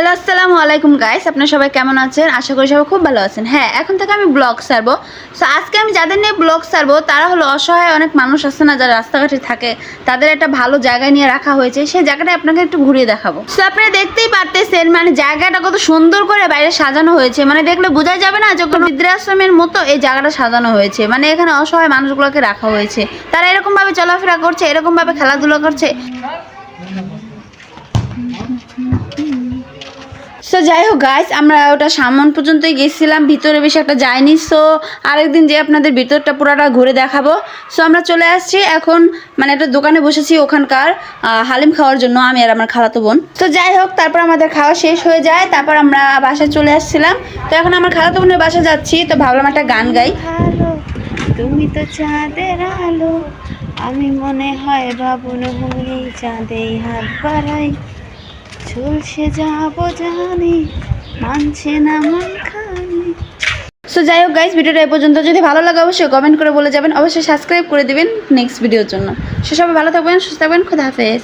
Hello আসসালামু আলাইকুম guys আপনারা সবাই কেমন আছেন? আশা করি সবাই খুব ভালো আছেন। হ্যাঁ এখন থেকে আমি ব্লগ সারবো সো আজকে আমি যাদের নিয়ে ব্লগ সারবো তারা হলো অসহায় অনেক মানুষ আছে না, যারা রাস্তাঘাটে থাকে। তাদের একটা ভালো জায়গায় নিয়ে রাখা হয়েছে। সেই জায়গাটা আপনাকে একটু ঘুরিয়ে দেখাবো। সো আপনারা দেখতেই পারতেছেন মানে জায়গাটা কত সুন্দর করে বাইরে সাজানো হয়েছে। মানে দেখলে বোঝা যাবে না যে কোনো বৃদ্ধাশ্রমের মতো এই জায়গাটা সাজানো হয়েছে। মানে এখানে অসহায় মানুষগুলোকে রাখা হয়েছে। তারা এরকমভাবে চলাফেরা করছে, এরকমভাবে খেলাধুলা করছে। সো যাই হোক গাইস আমরা ওটা সামন পর্যন্তই গেছিলাম, ভিতরে বেশি একটা যাইনি সো আরেকদিন যে আপনাদের ভিতরটা পুরাটা ঘুরে দেখাবো। সো আমরা চলে আসছি এখন মানে একটা দোকানে বসেছি ওখানকার হালিম খাওয়ার জন্য, আমি আর আমার খালাতো বোন। তো যাই হোক, তারপর আমাদের খাওয়া শেষ হয়ে যায়, তারপর আমরা বাসায় চলে আসছিলাম। তো এখন আমার খালাতো বোনের বাসায় যাচ্ছি, তো ভাবলাম একটা গান গাই। তুমি তো চাঁদের আলো, আমি মনে হয় বাবুন হই চাঁদেই হাত বাড়াই। ঝুলসে যাব জানি, মানছে না মন খানি সো যাই হোক গাইজ ভিডিওটা এই পর্যন্ত। যদি ভালো লাগে, অবশ্যই কমেন্ট করে বলে যাবেন। অবশ্যই সাবস্ক্রাইব করে দেবেন নেক্সট ভিডিওর জন্য। সে সবাই ভালো থাকবেন, সুস্থ থাকবেন, খুদা হাফেজ।